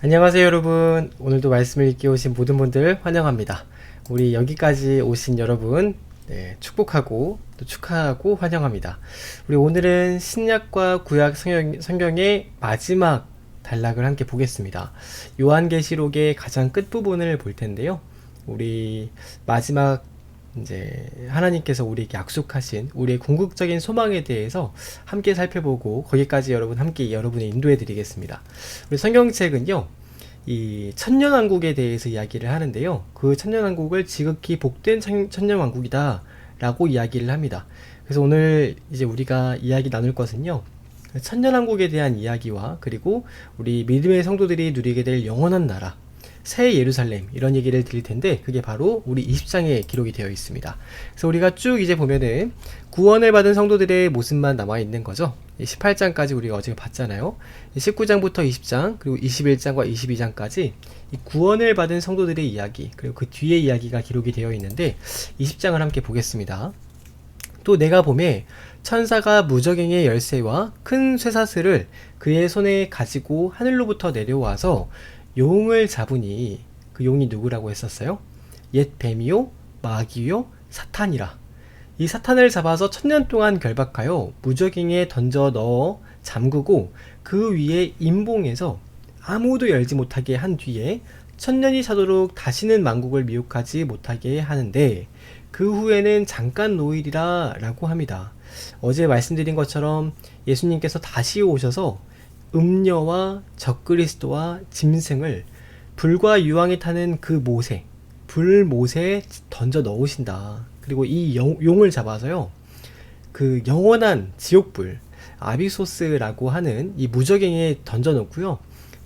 안녕하세요 여러분. 오늘도 말씀을 읽기 오신 모든 분들 환영합니다. 우리 여기까지 오신 여러분 네, 축복하고 또 축하하고 환영합니다. 우리 오늘은 신약과 구약 성경, 성경의 마지막 단락을 함께 보겠습니다. 요한계시록의 가장 끝부분을 볼 텐데요. 우리 마지막 이제 하나님께서 우리에게 약속하신 우리의 궁극적인 소망에 대해서 함께 살펴보고 거기까지 여러분 함께 여러분의 인도해 드리겠습니다. 우리 성경책은요. 이 천년왕국에 대해서 이야기를 하는데요. 그 천년왕국을 지극히 복된 천년왕국이다 라고 이야기를 합니다. 그래서 오늘 이제 우리가 이야기 나눌 것은요. 천년왕국에 대한 이야기와 그리고 우리 믿음의 성도들이 누리게 될 영원한 나라 새 예루살렘 이런 얘기를 드릴 텐데 그게 바로 우리 20장에 기록이 되어 있습니다. 그래서 우리가 쭉 이제 보면은 구원을 받은 성도들의 모습만 남아 있는 거죠. 18장까지 우리가 어제 봤잖아요. 19장부터 20장 그리고 21장과 22장까지 구원을 받은 성도들의 이야기 그리고 그 뒤에 이야기가 기록이 되어 있는데 20장을 함께 보겠습니다. 또 내가 봄에 천사가 무적행의 열쇠와 큰 쇠사슬을 그의 손에 가지고 하늘로부터 내려와서 용을 잡으니 그 용이 누구라고 했었어요? 옛 뱀이요, 마귀요, 사탄이라. 이 사탄을 잡아서 천년 동안 결박하여 무적행에 던져 넣어 잠그고 그 위에 임봉해서 아무도 열지 못하게 한 뒤에 천년이 차도록 다시는 만국을 미혹하지 못하게 하는데 그 후에는 잠깐 노일이라 라고 합니다. 어제 말씀드린 것처럼 예수님께서 다시 오셔서 음녀와 적그리스도와 짐승을 불과 유황에 타는 그 못에 불못에 던져 넣으신다. 그리고 이 영, 용을 잡아서요. 그 영원한 지옥불 아비소스라고 하는 이 무적행에 던져 놓고요.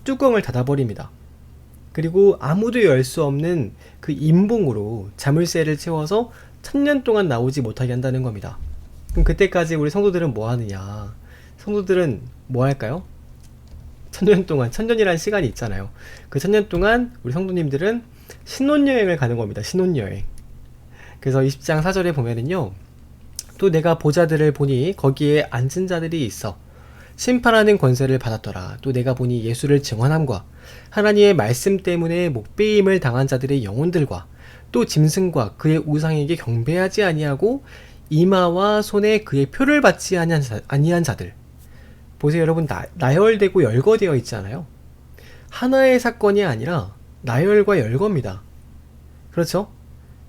뚜껑을 닫아 버립니다. 그리고 아무도 열 수 없는 그 임봉으로 자물쇠를 채워서 천년 동안 나오지 못하게 한다는 겁니다. 그럼 그때까지 우리 성도들은 뭐 하느냐? 성도들은 뭐 할까요? 천년 동안 천년이라는 시간이 있잖아요. 그 천년 동안 우리 성도님들은 신혼여행을 가는 겁니다. 신혼여행. 그래서 20장 4절에 보면은요. 또 내가 보자들을 보니 거기에 앉은 자들이 있어 심판하는 권세를 받았더라. 또 내가 보니 예수를 증언함과 하나님의 말씀 때문에 목배임을 당한 자들의 영혼들과 또 짐승과 그의 우상에게 경배하지 아니하고 이마와 손에 그의 표를 받지 아니한 자들 보세요 여러분 나, 나열되고 열거되어 있잖아요. 하나의 사건이 아니라 나열과 열거입니다. 그렇죠?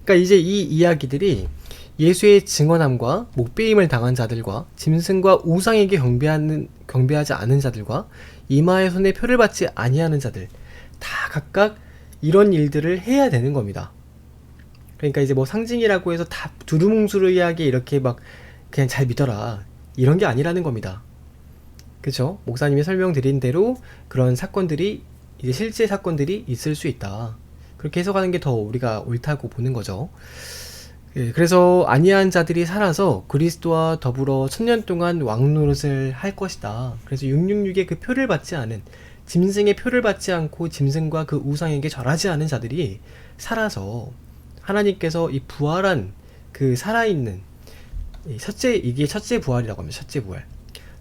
그러니까 이제 이 이야기들이 예수의 증언함과 목배임을 당한 자들과 짐승과 우상에게 경배하는 경배하지 않은 자들과 이마의 손에 표를 받지 아니하는 자들 다 각각 이런 일들을 해야 되는 겁니다. 그러니까 이제 뭐 상징이라고 해서 다 두루뭉술하게 이렇게 막 그냥 잘 믿어라 이런 게 아니라는 겁니다. 그쵸? 목사님이 설명드린 대로 그런 사건들이 이제 실제 사건들이 있을 수 있다. 그렇게 해석하는 게 더 우리가 옳다고 보는 거죠. 예, 그래서 아니한 자들이 살아서 그리스도와 더불어 천년 동안 왕 노릇을 할 것이다. 그래서 666의 그 표를 받지 않은 짐승의 표를 받지 않고 짐승과 그 우상에게 절하지 않은 자들이 살아서 하나님께서 이 부활한 그 살아있는 첫째 이게 첫째 부활이라고 합니다. 첫째 부활.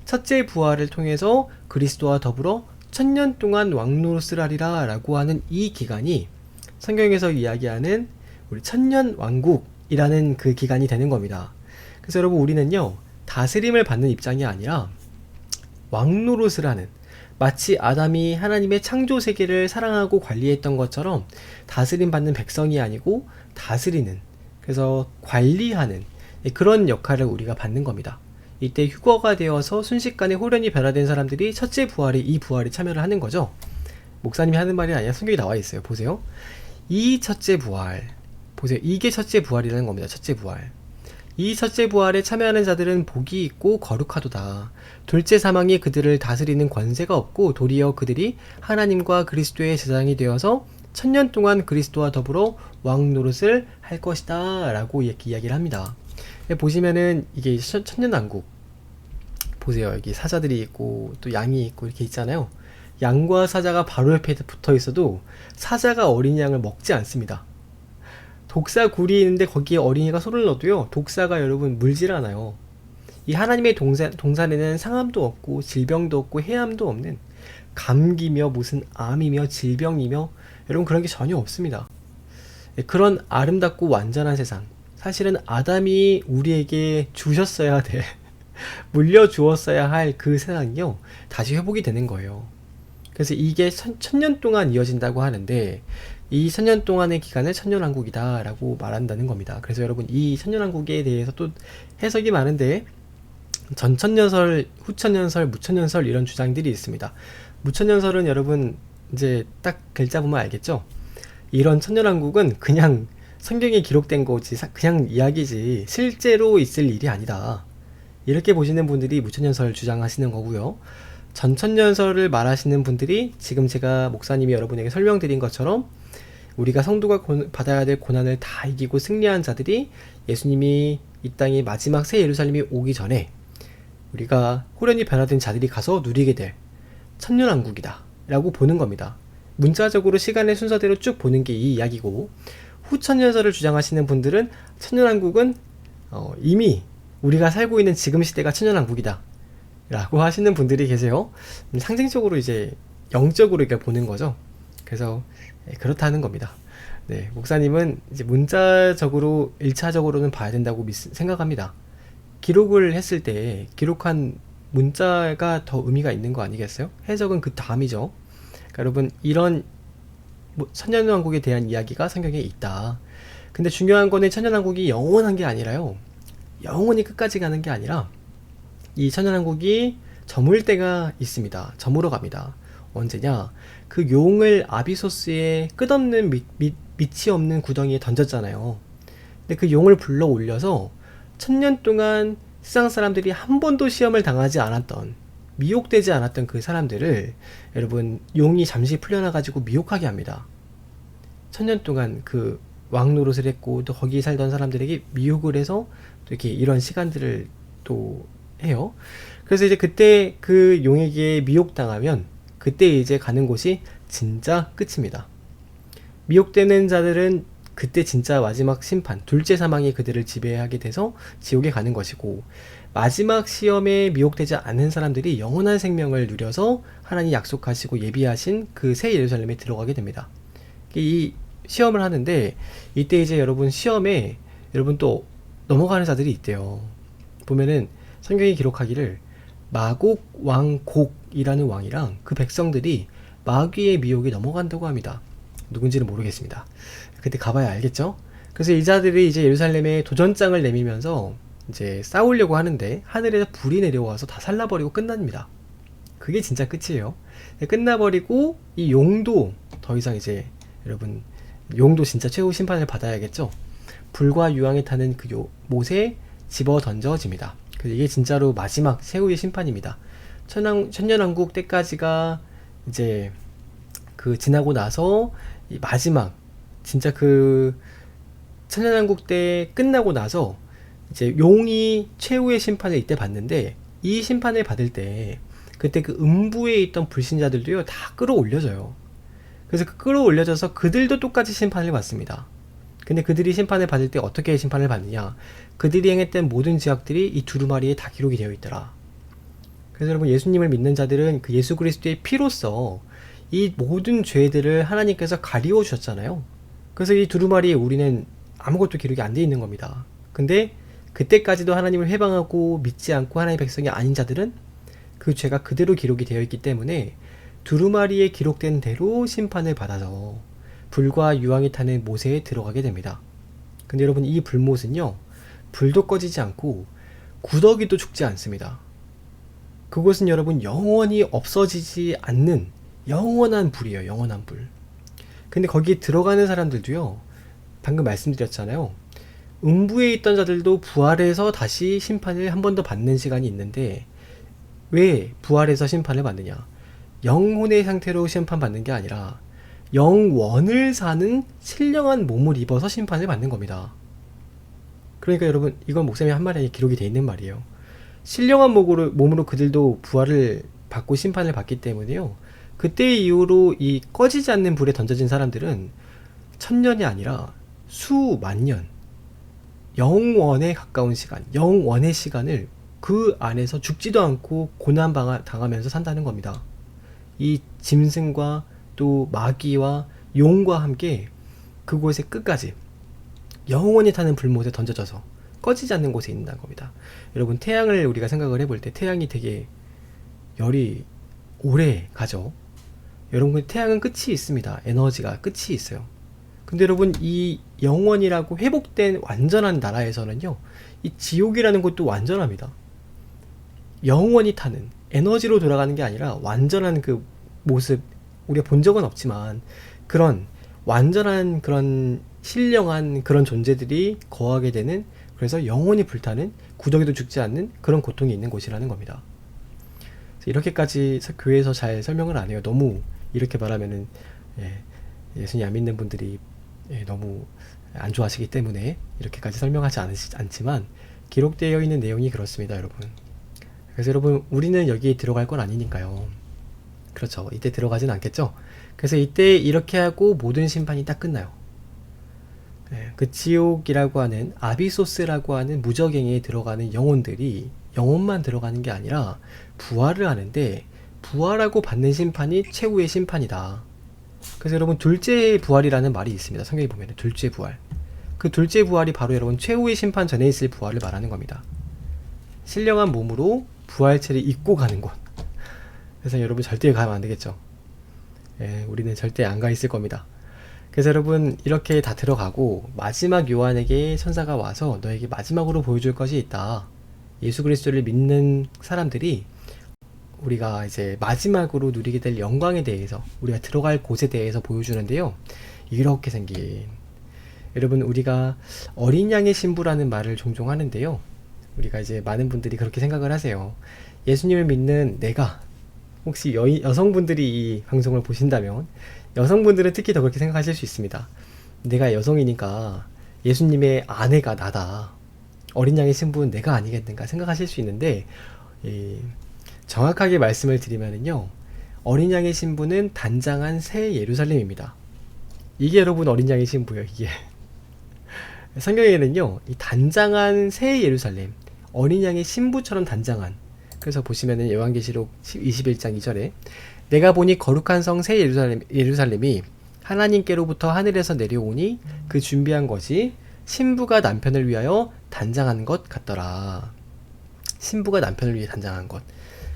첫째 부활을 통해서 그리스도와 더불어 천년 동안 왕노릇을 하리라 라고 하는 이 기간이 성경에서 이야기하는 우리 천년 왕국이라는 그 기간이 되는 겁니다. 그래서 여러분 우리는요 다스림을 받는 입장이 아니라 왕노릇을 하는 마치 아담이 하나님의 창조 세계를 사랑하고 관리했던 것처럼 다스림 받는 백성이 아니고 다스리는 그래서 관리하는 그런 역할을 우리가 받는 겁니다. 이때 휴거가 되어서 순식간에 호련이 변화된 사람들이 첫째 부활에 이 부활에 참여를 하는 거죠. 목사님이 하는 말이 아니라 성경에 나와 있어요. 보세요. 이 첫째 부활. 보세요. 이게 첫째 부활이라는 겁니다. 첫째 부활. 이 첫째 부활에 참여하는 자들은 복이 있고 거룩하도다. 둘째 사망이 그들을 다스리는 권세가 없고 도리어 그들이 하나님과 그리스도의 제장이 되어서 천년 동안 그리스도와 더불어 왕 노릇을 할 것이다. 라고 이야기를 합니다. 보시면은 이게 천년 왕국 보세요. 여기 사자들이 있고 또 양이 있고 이렇게 있잖아요. 양과 사자가 바로 옆에 붙어 있어도 사자가 어린 양을 먹지 않습니다. 독사 굴이 있는데 거기에 어린이가 손을 넣어도요. 독사가 여러분 물질 않아요. 이 하나님의 동산, 동산에는 상함도 없고 질병도 없고 해함도 없는 감기며 무슨 암이며 질병이며 여러분 그런 게 전혀 없습니다. 예, 그런 아름답고 완전한 세상. 사실은 아담이 우리에게 주셨어야 돼. 물려주었어야 할 그 세상이요. 다시 회복이 되는 거예요. 그래서 이게 천, 천년 동안 이어진다고 하는데 이 천년 동안의 기간을 천년왕국이다라고 말한다는 겁니다. 그래서 여러분 이 천년왕국에 대해서 또 해석이 많은데 전천년설, 후천년설, 무천년설 이런 주장들이 있습니다. 무천년설은 여러분 이제 딱 글자 보면 알겠죠? 이런 천년왕국은 그냥 성경에 기록된 거지 그냥 이야기지 실제로 있을 일이 아니다. 이렇게 보시는 분들이 무천년설 주장하시는 거고요. 전천년설을 말하시는 분들이 지금 제가 목사님이 여러분에게 설명드린 것처럼 우리가 성도가 고, 받아야 될 고난을 다 이기고 승리한 자들이 예수님이 이 땅에 마지막 새 예루살렘이 오기 전에 우리가 호련히 변화된 자들이 가서 누리게 될 천년왕국이다 라고 보는 겁니다. 문자적으로 시간의 순서대로 쭉 보는 게 이 이야기고 후천년설을 주장하시는 분들은 천년왕국은 어, 이미 우리가 살고 있는 지금 시대가 천년왕국이다 라고 하시는 분들이 계세요. 음, 상징적으로 이제 영적으로 이렇게 보는 거죠. 그래서 예, 그렇다는 겁니다. 네, 목사님은 이제 문자적으로 1차적으로는 봐야 된다고 믿, 생각합니다. 기록을 했을 때 기록한 문자가 더 의미가 있는 거 아니겠어요? 해석은 그 다음이죠. 그러니까 여러분 이런 뭐 천년왕국에 대한 이야기가 성경에 있다. 근데 중요한 거는 천년왕국이 영원한 게 아니라요. 영원히 끝까지 가는 게 아니라 이 천년왕국이 저물 때가 있습니다. 저물어 갑니다. 언제냐? 그 용을 아비소스의 끝없는 밑, 밑, 밑이 없는 구덩이에 던졌잖아요. 근데 그 용을 불러 올려서 천년 동안 세상 사람들이 한 번도 시험을 당하지 않았던 미혹되지 않았던 그 사람들을 여러분 용이 잠시 풀려나가지고 미혹하게 합니다. 천년 동안 그 왕노릇을 했고 또 거기 살던 사람들에게 미혹을 해서 또 이렇게 이런 시간들을 또 해요. 그래서 이제 그때 그 용에게 미혹당하면 그때 이제 가는 곳이 진짜 끝입니다. 미혹되는 자들은 그때 진짜 마지막 심판, 둘째 사망이 그들을 지배하게 돼서 지옥에 가는 것이고, 마지막 시험에 미혹되지 않은 사람들이 영원한 생명을 누려서 하나님 약속하시고 예비하신 그 새 예루살렘에 들어가게 됩니다. 이 시험을 하는데, 이때 이제 여러분 시험에 여러분 또 넘어가는 자들이 있대요. 보면은 성경이 기록하기를 마곡 왕 곡이라는 왕이랑 그 백성들이 마귀의 미혹에 넘어간다고 합니다. 누군지는 모르겠습니다. 그때 가봐야 알겠죠? 그래서 이 자들이 이제 예루살렘에 도전장을 내밀면서 이제 싸우려고 하는데 하늘에서 불이 내려와서 다 살라버리고 끝납니다. 그게 진짜 끝이에요. 끝나버리고 이 용도 더 이상 이제 여러분 용도 진짜 최후 심판을 받아야겠죠? 불과 유황에 타는 그 못에 집어 던져집니다. 이게 진짜로 마지막 최후의 심판입니다. 천왕, 천년왕국 때까지가 이제 그 지나고 나서 마지막 진짜 그 천년왕국 때 끝나고 나서 이제 용이 최후의 심판을 이때 받는데 이 심판을 받을 때 그때 그 음부에 있던 불신자들도요 다 끌어올려져요. 그래서 그 끌어올려져서 그들도 똑같이 심판을 받습니다. 근데 그들이 심판을 받을 때 어떻게 심판을 받느냐? 그들이 행했던 모든 지역들이 이 두루마리에 다 기록이 되어 있더라. 그래서 여러분 예수님을 믿는 자들은 그 예수 그리스도의 피로써 이 모든 죄들을 하나님께서 가리워 주셨잖아요. 그래서 이 두루마리에 우리는 아무것도 기록이 안 돼 있는 겁니다. 근데 그때까지도 하나님을 회방하고 믿지 않고 하나님의 백성이 아닌 자들은 그 죄가 그대로 기록이 되어 있기 때문에 두루마리에 기록된 대로 심판을 받아서 불과 유황이 타는 못에 들어가게 됩니다. 근데 여러분 이 불못은요 불도 꺼지지 않고 구더기도 죽지 않습니다. 그곳은 여러분 영원히 없어지지 않는 영원한 불이에요. 영원한 불. 근데 거기 들어가는 사람들도요. 방금 말씀드렸잖아요. 음부에 있던 자들도 부활해서 다시 심판을 한 번 더 받는 시간이 있는데 왜 부활해서 심판을 받느냐? 영혼의 상태로 심판받는 게 아니라 영원을 사는 신령한 몸을 입어서 심판을 받는 겁니다. 그러니까 여러분 이건 목사님 한 말에 기록이 돼 있는 말이에요. 신령한 몸으로, 몸으로 그들도 부활을 받고 심판을 받기 때문에요. 그때 이후로 이 꺼지지 않는 불에 던져진 사람들은 천년이 아니라 수만 년, 영원에 가까운 시간, 영원의 시간을 그 안에서 죽지도 않고 고난 당하면서 산다는 겁니다. 이 짐승과 또 마귀와 용과 함께 그곳의 끝까지 영원히 타는 불못에 던져져서 꺼지지 않는 곳에 있는 겁니다. 여러분 태양을 우리가 생각을 해볼 때 태양이 되게 열이 오래 가죠. 여러분 태양은 끝이 있습니다. 에너지가 끝이 있어요. 근데 여러분 이 영원이라고 회복된 완전한 나라에서는요. 이 지옥이라는 것도 완전합니다. 영원히 타는 에너지로 돌아가는 게 아니라 완전한 그 모습 우리가 본 적은 없지만 그런 완전한 그런 신령한 그런 존재들이 거하게 되는 그래서 영원히 불타는 구덩이도 죽지 않는 그런 고통이 있는 곳이라는 겁니다. 이렇게까지 교회에서 잘 설명을 안 해요. 너무 이렇게 말하면은 예, 수님안 믿는 분들이 예, 너무 안 좋아하시기 때문에 이렇게까지 설명하지 않, 않지만 기록되어 있는 내용이 그렇습니다, 여러분. 그래서 여러분 우리는 여기에 들어갈 건 아니니까요. 그렇죠. 이때 들어가진 않겠죠. 그래서 이때 이렇게 하고 모든 심판이 딱 끝나요. 네, 그 지옥이라고 하는 아비소스라고 하는 무적행에 들어가는 영혼들이 영혼만 들어가는 게 아니라 부활을 하는데 부활하고 받는 심판이 최후의 심판이다. 그래서 여러분 둘째 부활이라는 말이 있습니다. 성경에 보면 둘째 부활. 그 둘째 부활이 바로 여러분 최후의 심판 전에 있을 부활을 말하는 겁니다. 신령한 몸으로 부활체를 입고 가는 곳. 그래서 여러분 절대 가면 안 되겠죠. 예, 우리는 절대 안 가 있을 겁니다. 그래서 여러분 이렇게 다 들어가고 마지막 요한에게 천사가 와서 너에게 마지막으로 보여줄 것이 있다. 예수 그리스도를 믿는 사람들이 우리가 이제 마지막으로 누리게 될 영광에 대해서 우리가 들어갈 곳에 대해서 보여주는데요. 이렇게 생긴 여러분 우리가 어린 양의 신부라는 말을 종종 하는데요. 우리가 이제 많은 분들이 그렇게 생각을 하세요. 예수님을 믿는 내가 혹시 여, 여성분들이 이 방송을 보신다면 여성분들은 특히 더 그렇게 생각하실 수 있습니다. 내가 여성이니까 예수님의 아내가 나다. 어린 양의 신부는 내가 아니겠는가 생각하실 수 있는데 예, 정확하게 말씀을 드리면요 어린 양의 신부는 단장한 새 예루살렘입니다. 이게 여러분 어린 양의 신부예요. 이게 성경에는요 이 단장한 새 예루살렘 어린 양의 신부처럼 단장한 그래서 보시면은 요한계시록 21장 2절에 내가 보니 거룩한 성 새 예루살렘, 예루살렘이 하나님께로부터 하늘에서 내려오니 그 준비한 것이 신부가 남편을 위하여 단장한 것 같더라. 신부가 남편을 위해 단장한 것.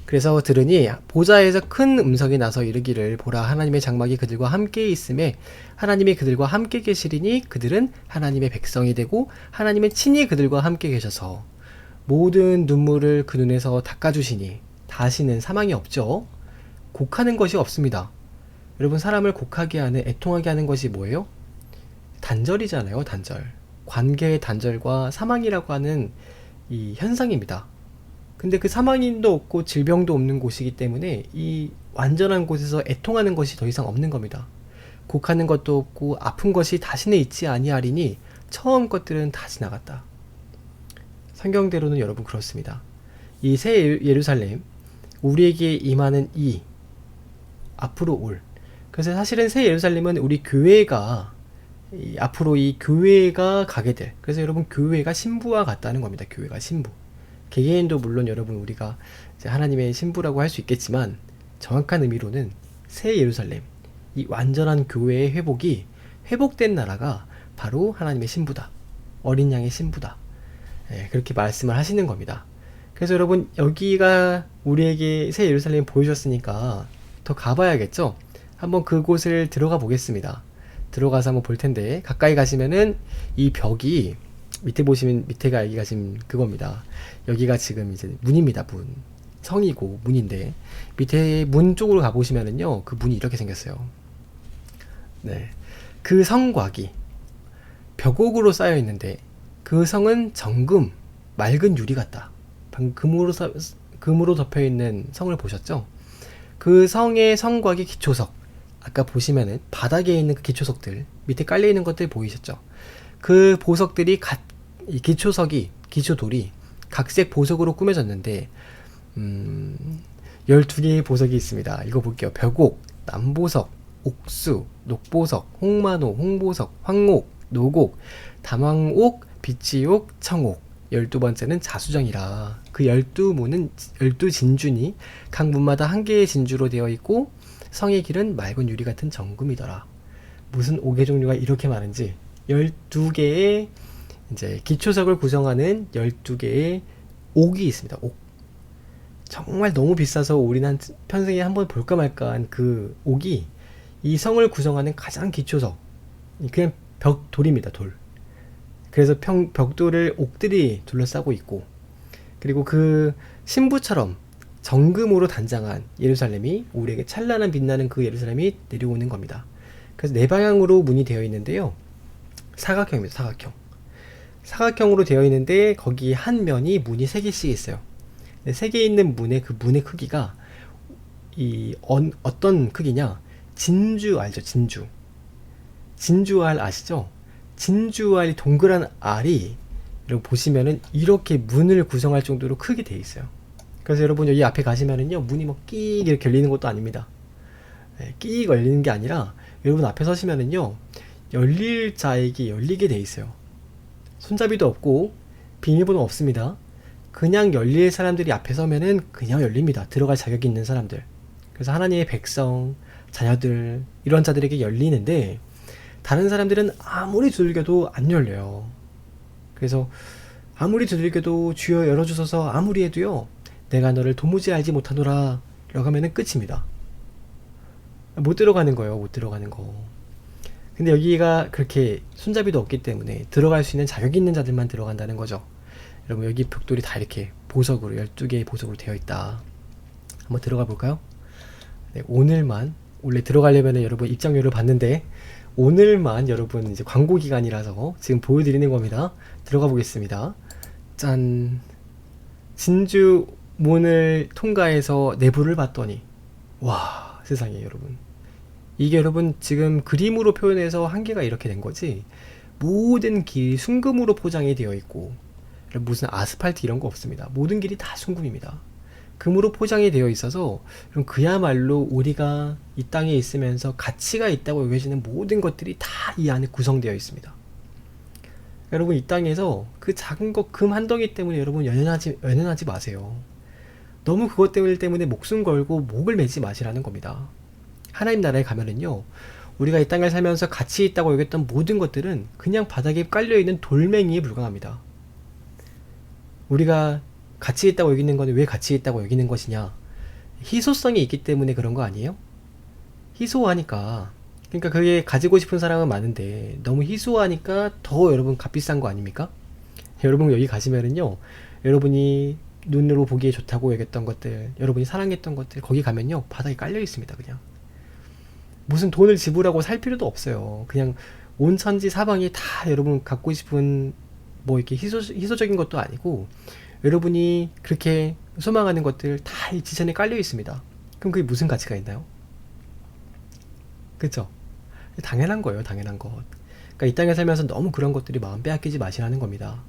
그래서 들으니 보좌에서 큰 음성이 나서 이르기를 보라 하나님의 장막이 그들과 함께 있음에 하나님이 그들과 함께 계시리니 그들은 하나님의 백성이 되고 하나님의 친히 그들과 함께 계셔서 모든 눈물을 그 눈에서 닦아주시니 다시는 사망이 없죠. 곡하는 것이 없습니다. 여러분 사람을 곡하게 하는 애통하게 하는 것이 뭐예요? 단절이잖아요, 단절. 관계의 단절과 사망이라고 하는 이 현상입니다. 근데 그 사망인도 없고 질병도 없는 곳이기 때문에 이 완전한 곳에서 애통하는 것이 더 이상 없는 겁니다. 곡하는 것도 없고 아픈 것이 다시는 있지 아니하리니 처음 것들은 다 지나갔다. 성경대로는 여러분 그렇습니다. 이 새 예루살렘, 우리에게 임하는 이, 앞으로 올. 그래서 사실은 새 예루살렘은 우리 교회가, 이 앞으로 이 교회가 가게 될. 그래서 여러분 교회가 신부와 같다는 겁니다. 교회가 신부. 개개인도 물론 여러분 우리가 하나님의 신부라고 할 수 있겠지만 정확한 의미로는 새 예루살렘, 이 완전한 교회의 회복이 회복된 나라가 바로 하나님의 신부다. 어린 양의 신부다. 예, 그렇게 말씀을 하시는 겁니다. 그래서 여러분 여기가 우리에게 새 예루살렘 보여줬으니까 더 가봐야겠죠? 한번 그곳을 들어가 보겠습니다. 들어가서 한번 볼 텐데 가까이 가시면은 이 벽이 밑에 보시면 밑에가 여기가 지금 그겁니다. 여기가 지금 이제 문입니다. 문 성이고 문인데 밑에 문 쪽으로 가 보시면은요 그 문이 이렇게 생겼어요. 네, 그 성곽이 벽옥으로 쌓여 있는데 그 성은 정금, 맑은 유리 같다. 금으로, 금으로 덮여 있는 성을 보셨죠? 그 성의 성곽의 기초석, 아까 보시면은 바닥에 있는 그 기초석들, 밑에 깔려 있는 것들 보이셨죠? 그 보석들이 각, 이 기초석이, 기초돌이 각색 보석으로 꾸며졌는데, 음, 12개의 보석이 있습니다. 읽어볼게요. 벽옥, 남보석, 옥수, 녹보석, 홍만호, 홍보석, 황옥, 노곡, 담황옥, 비치옥, 청옥. 열두 번째는 자수정이라. 그 열두 문은 열두 진주니 각 문마다 한 개의 진주로 되어 있고 성의 길은 맑은 유리 같은 정금이더라. 무슨 옥의 종류가 이렇게 많은지 12개의 이제 기초석을 구성하는 12개의 옥이 있습니다. 옥. 정말 너무 비싸서 우리는 한 평생에 한 번 볼까 말까 한 그 옥이 이 성을 구성하는 가장 기초석. 그냥 벽 돌입니다. 돌. 그래서 평, 벽돌을 옥들이 둘러싸고 있고 그리고 그 신부처럼 정금으로 단장한 예루살렘이 우리에게 찬란한 빛나는 그 예루살렘이 내려오는 겁니다. 그래서 네 방향으로 문이 되어 있는데요. 사각형입니다. 사각형. 사각형으로 되어 있는데 거기 한 면이 문이 세 개씩 있어요. 세 개 있는 문의 그 문의 크기가 이 어, 어떤 크기냐? 진주 알죠? 진주. 진주알 아시죠? 진주알이 동그란 알이 여러분 보시면은 이렇게 문을 구성할 정도로 크게 돼 있어요. 그래서 여러분 여기 앞에 가시면은요 문이 뭐끼 이렇게 열리는 것도 아닙니다. 네, 끼 열리는 게 아니라 여러분 앞에 서시면은요 열릴 자에게 열리게 돼 있어요. 손잡이도 없고 비밀번호 없습니다. 그냥 열릴 사람들이 앞에 서면은 그냥 열립니다. 들어갈 자격이 있는 사람들. 그래서 하나님의 백성, 자녀들 이런 자들에게 열리는데 다른 사람들은 아무리 두들겨도 안 열려요. 그래서 아무리 두들겨도 주여 열어주소서 아무리 해도요. 내가 너를 도무지 알지 못하노라 라고 하면은 끝입니다. 못 들어가는 거예요. 못 들어가는 거. 근데 여기가 그렇게 손잡이도 없기 때문에 들어갈 수 있는 자격 있는 자들만 들어간다는 거죠. 여러분 여기 벽돌이 다 이렇게 보석으로 12개의 보석으로 되어 있다. 한번 들어가 볼까요? 네, 오늘만 원래 들어가려면 여러분 입장료를 받는데 오늘만 여러분 이제 광고 기간이라서 지금 보여드리는 겁니다. 들어가 보겠습니다. 짠. 진주 문을 통과해서 내부를 봤더니 와 세상에 여러분 이게 여러분 지금 그림으로 표현해서 한계가 이렇게 된 거지 모든 길이 순금으로 포장이 되어 있고 무슨 아스팔트 이런 거 없습니다. 모든 길이 다 순금입니다. 금으로 포장이 되어 있어서 그야말로 우리가 이 땅에 있으면서 가치가 있다고 여겨지는 모든 것들이 다 이 안에 구성되어 있습니다. 여러분 이 땅에서 그 작은 것 금 한 덩이 때문에 여러분 연연하지 연연하지 마세요. 너무 그것 때문에 목숨 걸고 목을 매지 마시라는 겁니다. 하나님 나라에 가면은요. 우리가 이 땅을 살면서 가치 있다고 여겼던 모든 것들은 그냥 바닥에 깔려 있는 돌멩이에 불과합니다. 우리가 가치 있다고 여기는 것은 왜 가치 있다고 여기는 것이냐? 희소성이 있기 때문에 그런 거 아니에요? 희소하니까. 그러니까 그게 가지고 싶은 사람은 많은데 너무 희소하니까 더 여러분 값비싼 거 아닙니까? 여러분 여기 가시면은요. 여러분이 눈으로 보기에 좋다고 여겼던 것들, 여러분이 사랑했던 것들 거기 가면요. 바닥에 깔려 있습니다, 그냥. 무슨 돈을 지불하고 살 필요도 없어요. 그냥 온 천지 사방이 다 여러분 갖고 싶은 뭐 이렇게 희소, 희소적인 것도 아니고 여러분이 그렇게 소망하는 것들 다 이 지천에 깔려 있습니다. 그럼 그게 무슨 가치가 있나요? 그죠? 당연한 거예요, 당연한 것. 그러니까 이 땅에 살면서 너무 그런 것들이 마음 빼앗기지 마시라는 겁니다.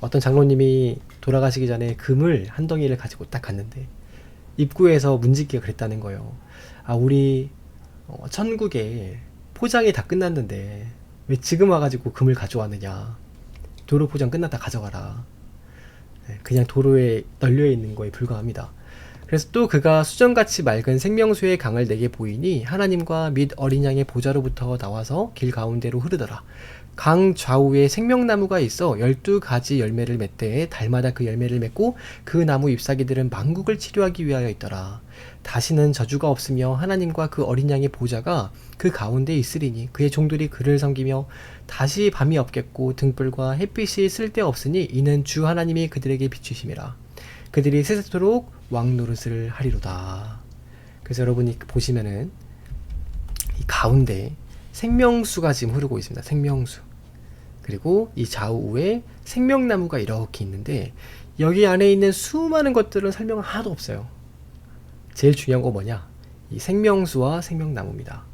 어떤 장로님이 돌아가시기 전에 금을 한 덩이를 가지고 딱 갔는데 입구에서 문지기가 그랬다는 거예요. 아, 우리 어, 천국에 포장이 다 끝났는데 왜 지금 와가지고 금을 가져왔느냐. 도로 포장 끝났다 가져가라. 네, 그냥 도로에 널려 있는 거에 불과합니다. 그래서 또 그가 수정같이 맑은 생명수의 강을 내게 보이니 하나님과 및 어린 양의 보좌로부터 나와서 길 가운데로 흐르더라. 강 좌우에 생명나무가 있어 열두 가지 열매를 맺되 달마다 그 열매를 맺고 그 나무 잎사귀들은 망국을 치료하기 위하여 있더라. 다시는 저주가 없으며 하나님과 그 어린 양의 보좌가 그 가운데 있으리니 그의 종들이 그를 섬기며 다시 밤이 없겠고 등불과 햇빛이 쓸데없으니 이는 주 하나님이 그들에게 비추심이라. 그들이 세세토록 왕 노릇을 하리로다. 그래서 여러분이 보시면은 이 가운데 생명수가 지금 흐르고 있습니다. 생명수. 그리고 이 좌우에 생명나무가 이렇게 있는데 여기 안에 있는 수많은 것들은 설명은 하나도 없어요. 제일 중요한 거 뭐냐? 이 생명수와 생명나무입니다.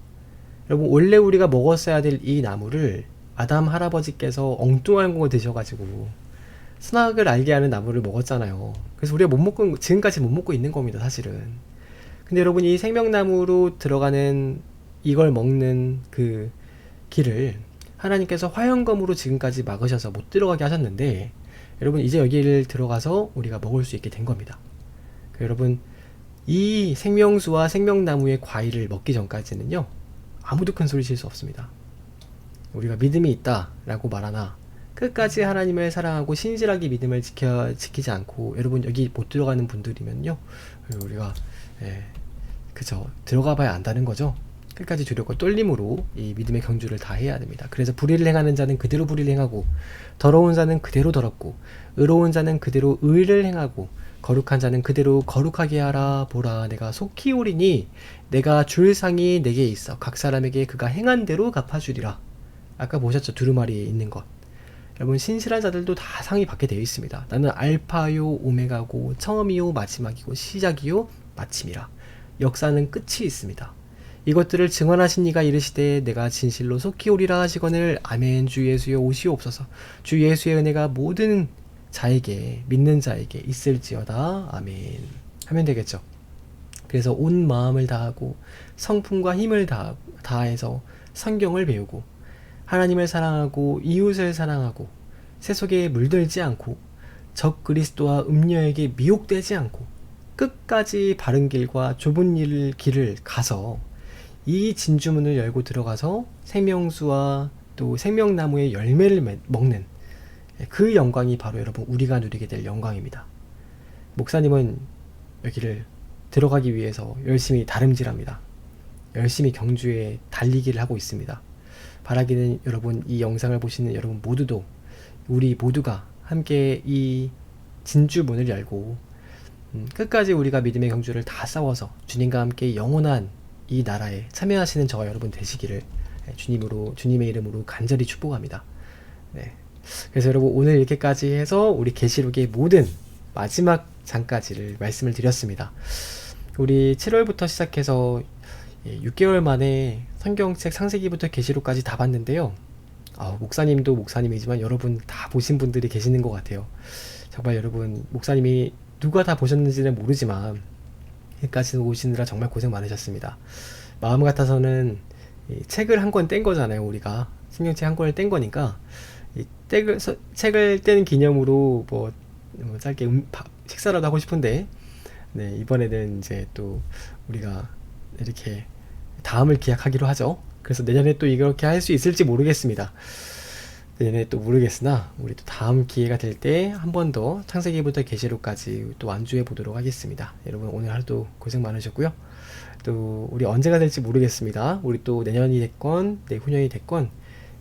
여러분 원래 우리가 먹었어야 될 이 나무를 아담 할아버지께서 엉뚱한 걸 드셔가지고 수학을 알게 하는 나무를 먹었잖아요. 그래서 우리가 못 먹고 지금까지 못 먹고 있는 겁니다, 사실은. 근데 여러분 이 생명나무로 들어가는 이걸 먹는 그 길을 하나님께서 화영검으로 지금까지 막으셔서 못 들어가게 하셨는데 여러분 이제 여기를 들어가서 우리가 먹을 수 있게 된 겁니다. 그 여러분 이 생명수와 생명나무의 과일을 먹기 전까지는요, 아무도 큰 소리 칠 수 없습니다. 우리가 믿음이 있다 라고 말하나, 끝까지 하나님을 사랑하고 신실하게 믿음을 지켜, 지키지 않고, 여러분 여기 못 들어가는 분들이면요, 우리가, 예, 그죠. 들어가 봐야 안다는 거죠. 끝까지 두렵고 떨림으로 이 믿음의 경주를 다 해야 됩니다. 그래서 불의를 행하는 자는 그대로 불의를 행하고 더러운 자는 그대로 더럽고 의로운 자는 그대로 의를 행하고 거룩한 자는 그대로 거룩하게 하라 보라 내가 속히 오리니 내가 줄 상이 내게 있어 각 사람에게 그가 행한 대로 갚아주리라. 아까 보셨죠 두루마리에 있는 것. 여러분 신실한 자들도 다 상이 받게 되어 있습니다. 나는 알파요 오메가고 처음이요 마지막이고 시작이요 마침이라. 역사는 끝이 있습니다. 이것들을 증언하신 이가 이르시되 내가 진실로 속히 오리라 하시거늘 아멘 주 예수여 오시옵소서 주 예수의 은혜가 모든 자에게 믿는 자에게 있을지어다 아멘 하면 되겠죠. 그래서 온 마음을 다하고 성품과 힘을 다, 다해서 성경을 배우고 하나님을 사랑하고 이웃을 사랑하고 세속에 물들지 않고 적 그리스도와 음녀에게 미혹되지 않고 끝까지 바른 길과 좁은 일, 길을 가서 이 진주문을 열고 들어가서 생명수와 또 생명나무의 열매를 맺- 먹는 그 영광이 바로 여러분 우리가 누리게 될 영광입니다. 목사님은 여기를 들어가기 위해서 열심히 다름질합니다. 열심히 경주에 달리기를 하고 있습니다. 바라기는 여러분 이 영상을 보시는 여러분 모두도 우리 모두가 함께 이 진주문을 열고 음, 끝까지 우리가 믿음의 경주를 다 싸워서 주님과 함께 영원한 이 나라에 참여하시는 저와 여러분 되시기를 예, 주님으로 주님의 이름으로 간절히 축복합니다. 네. 그래서 여러분 오늘 이렇게까지 해서 우리 계시록의 모든 마지막 장까지를 말씀을 드렸습니다. 우리 7월부터 시작해서 6개월 만에 성경책 상세기부터 계시록까지 다 봤는데요. 아, 목사님도 목사님이지만 여러분 다 보신 분들이 계시는 것 같아요. 정말 여러분 목사님이 누가 다 보셨는지는 모르지만 여기까지 오시느라 정말 고생 많으셨습니다. 마음 같아서는 이 책을 한 권 뗀 거잖아요, 우리가. 성경책 한 권을 뗀 거니까 이 책을, 서- 책을 뗀 기념으로 뭐, 뭐 짧게 음, 바- 식사라도 하고 싶은데 네, 이번에는 이제 또 우리가 이렇게 다음을 기약하기로 하죠. 그래서 내년에 또 이렇게 할 수 있을지 모르겠습니다. 내년에 또 모르겠으나 우리 또 다음 기회가 될 때 한 번 더 창세기부터 계시록까지 또 완주해 보도록 하겠습니다. 여러분 오늘 하루도 고생 많으셨고요. 또 우리 언제가 될지 모르겠습니다. 우리 또 내년이 됐건 내후년이 됐건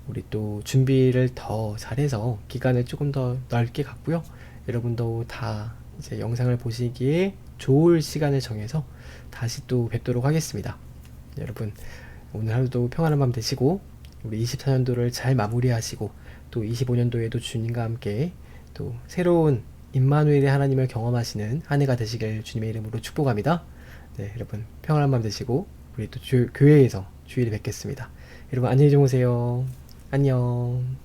우리 또 준비를 더 잘해서 기간을 조금 더 넓게 갖고요. 여러분도 다 이제 영상을 보시기에 좋을 시간을 정해서 다시 또 뵙도록 하겠습니다. 여러분 오늘 하루도 평안한 밤 되시고 우리 24년도를 잘 마무리하시고 또 25년도에도 주님과 함께 또 새로운 임마누엘의 하나님을 경험하시는 한 해가 되시길 주님의 이름으로 축복합니다. 네, 여러분 평안한 밤 되시고 우리 또 주- 교회에서 주일에 뵙겠습니다. 여러분 안녕히 주무세요. 안녕.